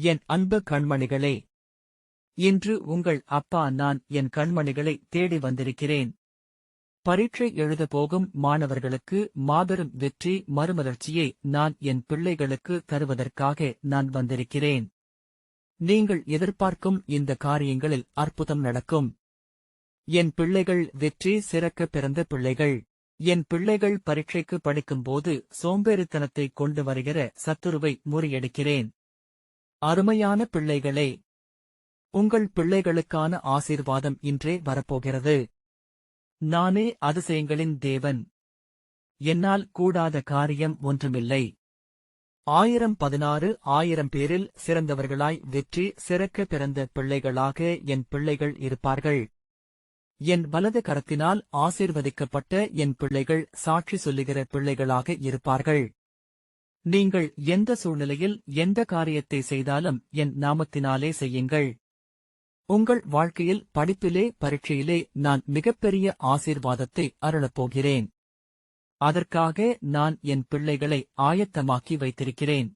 என் அன்பு கண்மணிகளே இன்று உங்கள் அப்பா நான் என் கண்மணிகளை தேடி வந்திருக்கிறேன். பரீட்சை எழுதப் போகும் மாணவர்களுக்கு மாபெரும் வெற்றி மறுமலர்ச்சியை நான் என் பிள்ளைகளுக்கு தருவதற்காக நான் வந்திருக்கிறேன். நீங்கள் எதிர்பார்க்கும் இந்த காரியங்களில் அற்புதம் நடக்கும். என் பிள்ளைகள் வெற்றி சிறக்க பிறந்த பிள்ளைகள். என் பிள்ளைகள் பரீட்சைக்கு படிக்கும்போது சோம்பேறித்தனத்தை கொண்டு வருகிற சத்துருவை முறியடிக்கிறேன். அருமையான பிள்ளைகளே உங்கள் பிள்ளைகளுக்கான ஆசீர்வாதம் இன்றே வரப்போகிறது. நானே அதிசயங்களின் தேவன். என்னால் கூடாத காரியம் ஒன்றுமில்லை. ஆயிரம் பதினாறு ஆயிரம் பேரில் சிறந்தவர்களாய் வெற்றி சிறக்க பிறந்த பிள்ளைகளாக என் பிள்ளைகள் இருப்பார்கள். என் வலது கரத்தினால் ஆசீர்வதிக்கப்பட்ட என் பிள்ளைகள் சாட்சி சொல்லுகிற பிள்ளைகளாக இருப்பார்கள். நீங்கள் எந்த சூழ்நிலையில் எந்த காரியத்தை செய்தாலும் என் நாமத்தினாலே செய்யுங்கள். உங்கள் வாழ்க்கையில் படிப்பிலே பரீட்சையிலே நான் மிகப்பெரிய ஆசீர்வாதத்தை அருளப்போகிறேன். அதற்காக நான் என் பிள்ளைகளை ஆயத்தமாக்கி வைத்திருக்கிறேன்.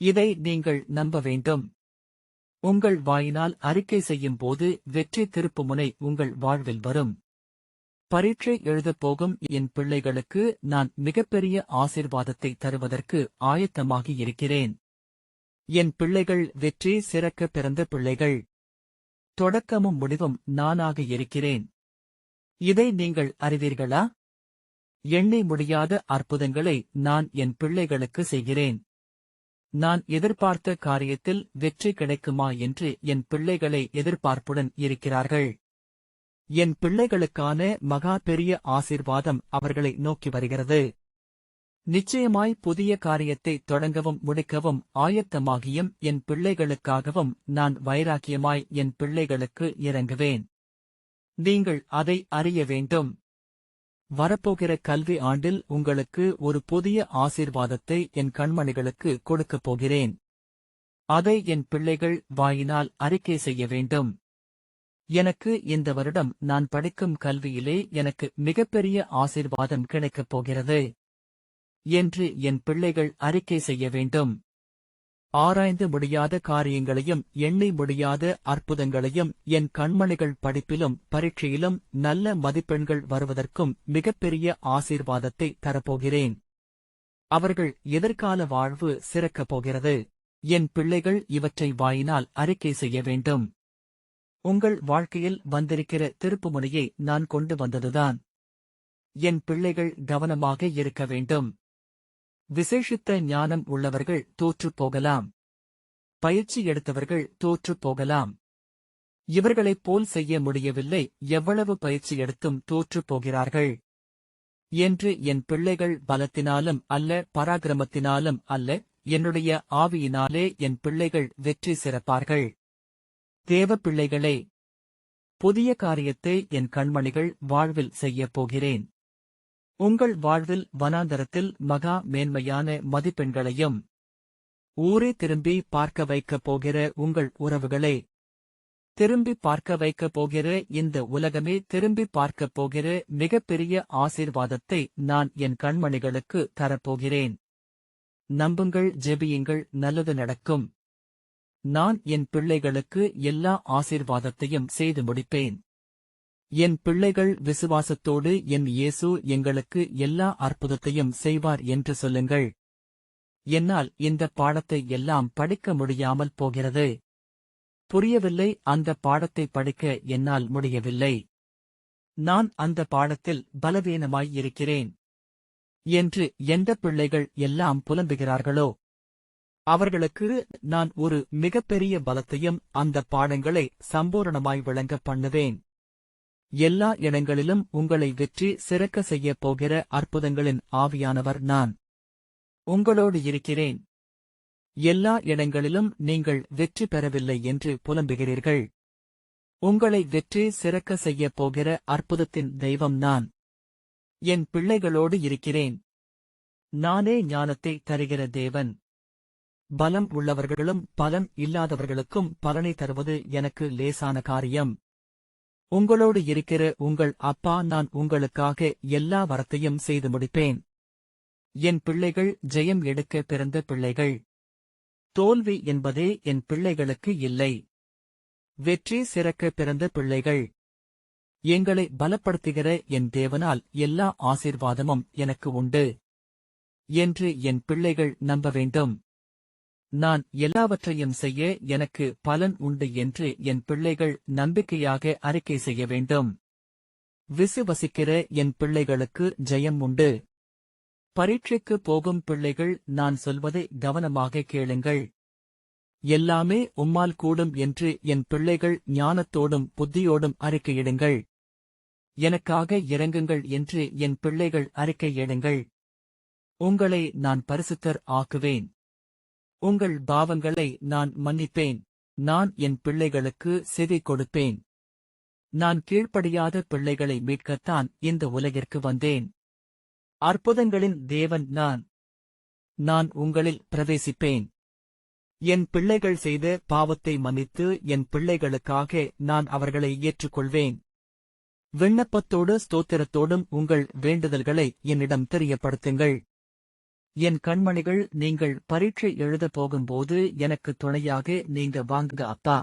இதை நீங்கள் நம்ப வேண்டும். உங்கள் வாயினால் அறிக்கை செய்யும் போது வெற்றி திருப்புமுனை உங்கள் வாழ்வில் வரும். பரீட்சை எழுதப் போகும் என் பிள்ளைகளுக்கு நான் மிகப்பெரிய ஆசிர்வாதத்தை தருவதற்கு ஆயத்தமாகி இருக்கிறேன். என் பிள்ளைகள் வெற்றி சிறக்க பிறந்த பிள்ளைகள். தொடக்கமும் முடிவும் நானாக இருக்கிறேன். இதை நீங்கள் அறிவீர்களா? எண்ணி முடியாத அற்புதங்களை நான் என் பிள்ளைகளுக்கு செய்கிறேன். நான் எதிர்பார்த்த காரியத்தில் வெற்றி கிடைக்குமா என்று என் பிள்ளைகளை எதிர்பார்ப்புடன் இருக்கிறார்கள். என் பிள்ளைகளுக்கான மகா பெரிய ஆசீர்வாதம் அவர்களை நோக்கி வருகிறது. நிச்சயமாய் புதிய காரியத்தை தொடங்கவும் முடிக்கவும் ஆயத்தமாகியும் என் பிள்ளைகளுக்காகவும் நான் வைராக்கியமாய் என் பிள்ளைகளுக்கு இறங்குவேன். நீங்கள் அதை அறிய வேண்டும். வரப்போகிற கல்வி ஆண்டில் உங்களுக்கு ஒரு புதிய ஆசீர்வாதத்தை என் கண்மணிகளுக்கு கொடுக்கப் போகிறேன். அதை என் பிள்ளைகள் வாயினால் அறிக்கை செய்ய வேண்டும். எனக்கு இந்த வருடம் நான் படிக்கும் கல்வியிலே எனக்கு மிகப்பெரிய ஆசீர்வாதம் கிடைக்கப் போகிறது என்று என் பிள்ளைகள் அறிக்கை செய்ய வேண்டும். ஆராய்ந்து முடியாத காரியங்களையும் எண்ணி முடியாத அற்புதங்களையும் என் கண்மணிகள் படிப்பிலும் பரீட்சையிலும் நல்ல மதிப்பெண்கள் வருவதற்கும் மிகப்பெரிய ஆசீர்வாதத்தை தரப்போகிறேன். அவர்கள் எதிர்கால வாழ்வு சிறக்கப் போகிறது. என் பிள்ளைகள் இவற்றை வாயினால் அறிக்கை செய்ய வேண்டும். உங்கள் வாழ்க்கையில் வந்திருக்கிற திருப்புமுனையை நான் கொண்டு வந்ததுதான். என் பிள்ளைகள் கவனமாக இருக்க வேண்டும். விசேஷித்த ஞானம் உள்ளவர்கள் தோற்றுப் போகலாம். பயிற்சி எடுத்தவர்கள் தோற்றுப் போகலாம். இவர்களைப் போல் செய்ய முடியவில்லை எவ்வளவு பயிற்சி எடுத்தும் தோற்றுப் போகிறார்கள். என்று என் பிள்ளைகள் பலத்தினாலும் அல்ல பராக்கிரமத்தினாலும் அல்ல என்னுடைய ஆவியினாலே என் பிள்ளைகள் வெற்றி சிறப்பார்கள். தேவப்பிள்ளைகளே புதிய காரியத்தை என் கண்மணிகள் வாழ்வில் செய்யப் போகிறேன். உங்கள் வாழ்வில் வனாந்தரத்தில் மகா மேன்மையான மதிப்பெண்களையும் ஊரே திரும்பி பார்க்க வைக்கப் போகிற உங்கள் உறவுகளே திரும்பி பார்க்க வைக்கப் போகிற இந்த உலகமே திரும்பி பார்க்கப் போகிற மிகப்பெரிய ஆசீர்வாதத்தை நான் என் கண்மணிகளுக்கு தரப்போகிறேன். நம்புங்கள் ஜெபியுங்கள் நல்லது நடக்கும். நான் என் பிள்ளைகளுக்கு எல்லா ஆசீர்வாதத்தையும் செய்து முடிப்பேன். என் பிள்ளைகள் விசுவாசத்தோடு என் இயேசு எங்களுக்கு எல்லா அற்புதத்தையும் செய்வார் என்று சொல்லுங்கள். என்னால் இந்த பாடத்தை எல்லாம் படிக்க முடியாமல் போகிறது. புரியவில்லை அந்த பாடத்தை படிக்க என்னால் முடியவில்லை. நான் அந்த பாடத்தில் பலவீனமாய் இருக்கிறேன். என்று எந்த பிள்ளைகள் எல்லாம் புலம்புகிறார்களோ அவர்களுக்கு நான் ஒரு மிகப்பெரிய பலத்தையும் அந்த பாடங்களை சம்பூரணமாய் விளங்க பண்ணுவேன். எல்லா இடங்களிலும் உங்களை வெற்றி சிறக்க செய்யப் போகிற அற்புதங்களின் ஆவியானவர் நான். உங்களோடு இருக்கிறேன். எல்லா இடங்களிலும் நீங்கள் வெற்றி பெறவில்லை என்று புலம்புகிறீர்கள். உங்களை வெற்றி சிறக்க செய்யப் போகிற அற்புதத்தின் தெய்வம் நான். என் பிள்ளைகளோடு இருக்கிறேன். நானே ஞானத்தை தருகிற தேவன். பலம் உள்ளவர்களும் பலம் இல்லாதவர்களுக்கும் பலனை தருவது எனக்கு லேசான காரியம். உங்களோடு இருக்கிற உங்கள் அப்பா நான் உங்களுக்காக எல்லா வரத்தையும் செய்து முடிப்பேன். என் பிள்ளைகள் ஜெயம் எடுக்க பிறந்த பிள்ளைகள். தோல்வி என்பதே என் பிள்ளைகளுக்கு இல்லை. வெற்றி சிறக்க பிறந்த பிள்ளைகள். எங்களை பலப்படுத்துகிற என் தேவனால் எல்லா ஆசீர்வாதமும் எனக்கு உண்டு. என்று என் பிள்ளைகள் நம்ப வேண்டும். நான் எல்லாவற்றையும் செய்ய எனக்கு பலன் உண்டு என்று என் பிள்ளைகள் நம்பிக்கையாக அறிக்கை செய்ய வேண்டும். விசுவசிக்கிற என் பிள்ளைகளுக்கு ஜெயம் உண்டு. பரீட்சைக்கு போகும் பிள்ளைகள் நான் சொல்வதை கவனமாக கேளுங்கள். எல்லாமே உம்மால் கூடும் என்று என் பிள்ளைகள் ஞானத்தோடும் புத்தியோடும் அறிக்கையிடுங்கள். எனக்காக இறங்குங்கள் என்று என் பிள்ளைகள் அறிக்கையிடுங்கள். உங்களை நான் பரிசுத்தர் ஆக்குவேன். உங்கள் பாவங்களை நான் மன்னிப்பேன். நான் என் பிள்ளைகளுக்கு செவி கொடுப்பேன். நான் கீழ்ப்படியாத பிள்ளைகளை மீட்கத்தான் இந்த உலகிற்கு வந்தேன். அற்புதங்களின் தேவன் நான். நான் உங்களில் பிரவேசிப்பேன். என் பிள்ளைகள் செய்த பாவத்தை மன்னித்து என் பிள்ளைகளுக்காக நான் அவர்களை ஏற்றுக்கொள்வேன். விண்ணப்பத்தோடு ஸ்தோத்திரத்தோடும் உங்கள் வேண்டுதல்களை என்னிடம் தெரியப்படுத்துங்கள். என் கண்மணிகள் நீங்கள் பரீட்சை எழுதப் போகும்போது எனக்கு துணையாக நீங்க வாங்குக அப்பா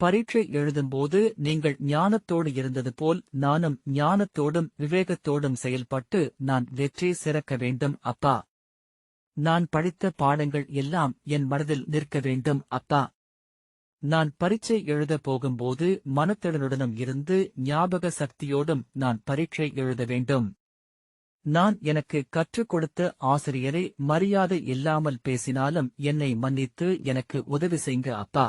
பரீட்சை எழுதும்போது நீங்கள் ஞானத்தோடு இருந்தது போல் நானும் ஞானத்தோடும் விவேகத்தோடும் செயல்பட்டு நான் வெற்றி சிறக்க வேண்டும் அப்பா நான் படித்த பாடங்கள் எல்லாம் என் மனதில் நிற்க வேண்டும் அப்பா நான் பரீட்சை எழுதப் போகும்போது மனத்திடனுடனும் இருந்து ஞாபக சக்தியோடும் நான் பரீட்சை எழுத வேண்டும். நான் எனக்கு கற்றுக் கொடுத்த ஆசிரியரை மரியாதை இல்லாமல் பேசினாலும் என்னை மன்னித்து எனக்கு உதவி செய்ங்க அப்பா.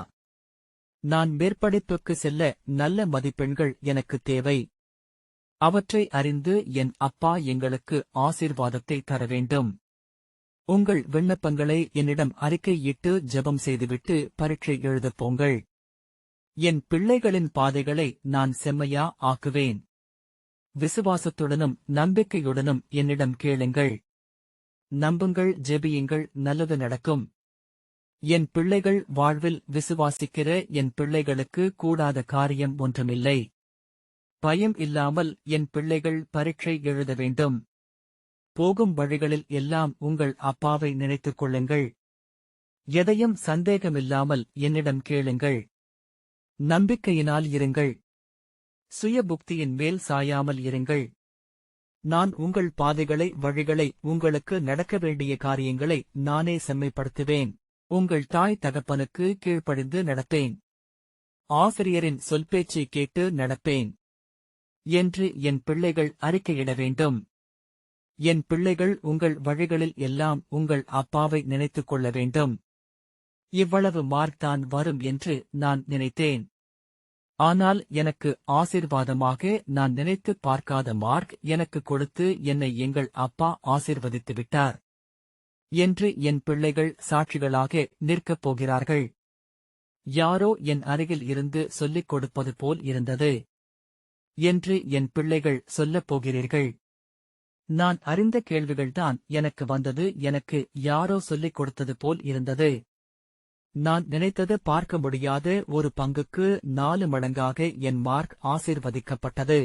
நான் மேற்படிப்புக்கு செல்ல நல்ல மதிப்பெண்கள் எனக்கு தேவை. அவற்றை அறிந்து என் அப்பா எங்களுக்கு ஆசீர்வாதத்தை தர வேண்டும். உங்கள் விண்ணப்பங்களை என்னிடம் அறிக்கையிட்டு ஜெபம் செய்துவிட்டு பரீட்சை எழுதப் போங்கள். என் பிள்ளைகளின் பாதைகளை நான் செம்மையா ஆக்குவேன். விசுவாசத்துடனும் நம்பிக்கையுடனும் என்னிடம் கேளுங்கள். நம்புங்கள் ஜெபியுங்கள் நல்லது நடக்கும். என் பிள்ளைகள் வாழ்வில் விசுவாசிக்கிற என் பிள்ளைகளுக்கு கூடாத காரியம் ஒன்றுமில்லை. பயம் இல்லாமல் என் பிள்ளைகள் பரீட்சை எழுத வேண்டும். போகும் வழிகளில் எல்லாம் உங்கள் அப்பாவை நினைத்துக் கொள்ளுங்கள். எதையும் சந்தேகமில்லாமல் என்னிடம் கேளுங்கள். நம்பிக்கையினால் இருங்கள். சுயபுக்தியின் மேல் சாயாமல் இருங்கள். நான் உங்கள் பாதைகளை வழிகளை உங்களுக்கு நடக்க வேண்டிய காரியங்களை நானே செம்மைப்படுத்துவேன். உங்கள் தாய் தகப்பனுக்கு கீழ்ப்படிந்து நடப்பேன். ஆசிரியரின் சொல்பேச்சை கேட்டு நடப்பேன். என்று என் பிள்ளைகள் அறிக்கையிட வேண்டும். என் பிள்ளைகள் உங்கள் வழிகளில் எல்லாம் உங்கள் அப்பாவை நினைத்துக் கொள்ள வேண்டும். இவ்வளவு மார்க் தான் வரும் என்று நான் நினைத்தேன். ஆனால் எனக்கு ஆசீர்வாதமாக நான் நினைத்து பார்க்காத மார்க் எனக்கு கொடுத்து என்னை எங்கள் அப்பா ஆசீர்வதித்து விட்டார் என்று என் பிள்ளைகள் சாட்சிகளாக நிற்கப் போகிறார்கள். யாரோ என் அருகில் இருந்து சொல்லிக் கொடுப்பது போல் இருந்தது என்று என் பிள்ளைகள் சொல்லப் போகிறீர்கள். நான் அறிந்த கேள்விகள்தான் எனக்கு வந்தது எனக்கு யாரோ சொல்லிக் கொடுத்தது போல் இருந்தது. நான் நினைத்தது பார்க்க முடியாத ஒரு பங்குக்கு நாலு மடங்காக என் மார்க் ஆசிர்வதிக்கப்பட்டது.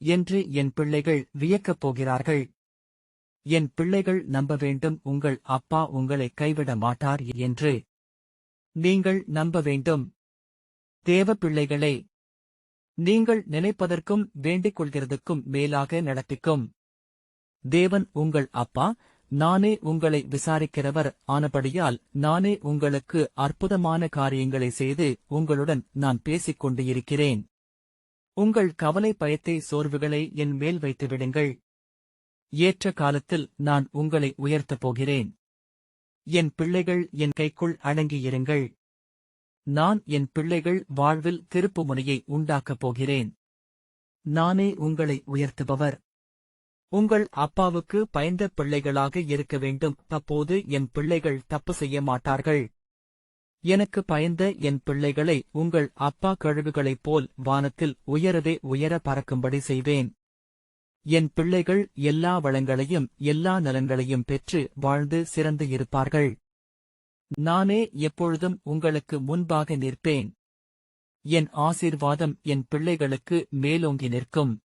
என்று என் பிள்ளைகள் வியக்கப் போகிறார்கள். என் பிள்ளைகள் நம்ப வேண்டும் உங்கள் அப்பா உங்களை கைவிட மாட்டார் என்று. நீங்கள் நம்ப வேண்டும். தேவ பிள்ளைகளே நீங்கள் நினைப்பதற்கும் வேண்டிக் கொள்கிறதுக்கும் மேலாக நடப்பிக்கும். தேவன் உங்கள் அப்பா நானே உங்களை விசாரிக்கிறவர் ஆனபடியால் நானே உங்களுக்கு அற்புதமான காரியங்களை செய்து உங்களுடன் நான் பேசிக் கொண்டு இருக்கிறேன் உங்கள் கவலை பயத்தை சோர்வுகளை என் மேல் வைத்து விடுங்கள். ஏற்ற காலத்தில் நான் உங்களை உயர்த்தப் போகிறேன். என் பிள்ளைகள் என் கைக்குள் அடங்கியிருங்கள். நான் என் பிள்ளைகள் வாழ்வில் திருப்புமுனையை உண்டாக்கப் போகிறேன். நானே உங்களை உயர்த்துபவர். உங்கள் அப்பாவுக்கு பயந்த பிள்ளைகளாக இருக்க வேண்டும். அப்போது என் பிள்ளைகள் தப்பு செய்ய மாட்டார்கள். எனக்கு பயந்த என் பிள்ளைகளை உங்கள் அப்பா கழுகுகளைப் போல் வானத்தில் உயரவே உயர பறக்கும்படி செய்வேன். என் பிள்ளைகள் எல்லா வளங்களையும் எல்லா நலன்களையும் பெற்று வாழ்ந்து சிறந்து இருப்பார்கள். நானே எப்பொழுதும் உங்களுக்கு முன்பாக நிற்பேன். என் ஆசீர்வாதம் என் பிள்ளைகளுக்கு மேலோங்கி நிற்கும்.